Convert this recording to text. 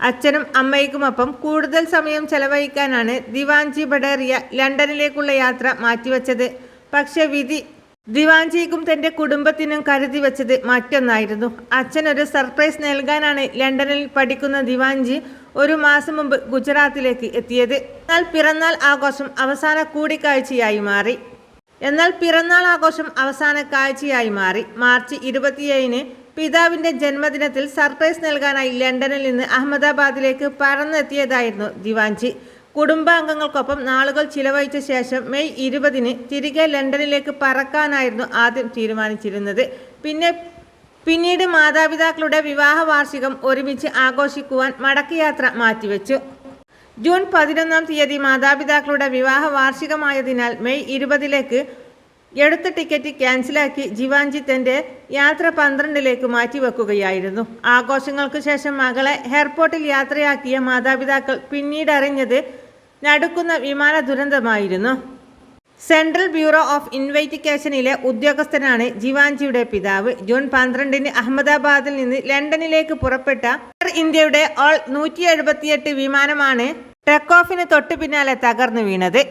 അച്ഛനും അമ്മയ്ക്കുമൊപ്പം കൂടുതൽ സമയം ചെലവഴിക്കാനാണ് ദിവാൻജി ബഡേറിയ ലണ്ടനിലേക്കുള്ള യാത്ര മാറ്റിവെച്ചത്. പക്ഷെ വിധി ദിവാൻജിക്കും തന്റെ കുടുംബത്തിനും കരുതി വെച്ചത് മറ്റൊന്നായിരുന്നു. അച്ഛനൊരു സർപ്രൈസ് നൽകാനാണ് ലണ്ടനിൽ പഠിക്കുന്ന ദിവാൻജി ഒരു മാസം മുമ്പ് ഗുജറാത്തിലേക്ക് എത്തിയത്. എന്നാൽ പിറന്നാൾ ആഘോഷം അവസാന കൂടിക്കാഴ്ചയായി മാറി. എന്നാൽ പിറന്നാൾ ആഘോഷം അവസാന കാഴ്ചയായി മാറി. മാർച്ച് ഇരുപത്തിയേഴിന് പിതാവിന്റെ ജന്മദിനത്തിൽ സർപ്രൈസ് നൽകാനായി ലണ്ടനിൽ നിന്ന് അഹമ്മദാബാദിലേക്ക് പറന്നെത്തിയതായിരുന്നു ദിവാഞ്ചി കുടുംബാംഗങ്ങൾക്കൊപ്പം നാളുകൾ ചിലവഴിച്ച ശേഷം മെയ് ഇരുപതിന് തിരികെ ലണ്ടനിലേക്ക് പറക്കാനായിരുന്നു ആദ്യം തീരുമാനിച്ചിരുന്നത്. പിന്നെ പിന്നീട് മാതാപിതാക്കളുടെ വിവാഹ വാർഷികം ഒരുമിച്ച് ആഘോഷിക്കുവാൻ മടക്കയാത്ര മാറ്റിവെച്ചു. ജൂൺ പതിനൊന്നാം തീയതി മാതാപിതാക്കളുടെ വിവാഹ വാർഷികമായതിനാൽ മെയ് ഇരുപതിലേക്ക് എടുത്ത ടിക്കറ്റ് ക്യാൻസലാക്കി ജിവാഞ്ചി തന്റെ യാത്ര പന്ത്രണ്ടിലേക്ക് മാറ്റിവെക്കുകയായിരുന്നു. ആഘോഷങ്ങൾക്ക് ശേഷം മകളെ എയർപോർട്ടിൽ യാത്രയാക്കിയ മാതാപിതാക്കൾ പിന്നീട് അറിഞ്ഞത് നടുക്കുന്ന വിമാന ദുരന്തമായിരുന്നു. സെൻട്രൽ ബ്യൂറോ ഓഫ് ഇൻവെസ്റ്റിഗേഷനിലെ ഉദ്യോഗസ്ഥനാണ് ജിവാഞ്ചിയുടെ പിതാവ്. ജൂൺ പന്ത്രണ്ടിന് അഹമ്മദാബാദിൽ നിന്ന് ലണ്ടനിലേക്ക് പുറപ്പെട്ട എയർ ഇന്ത്യയുടെ ഓൾ നൂറ്റി എഴുപത്തിയെട്ട് വിമാനമാണ് ടെക്കോഫിന് തൊട്ടു പിന്നാലെ തകർന്നു വീണത്.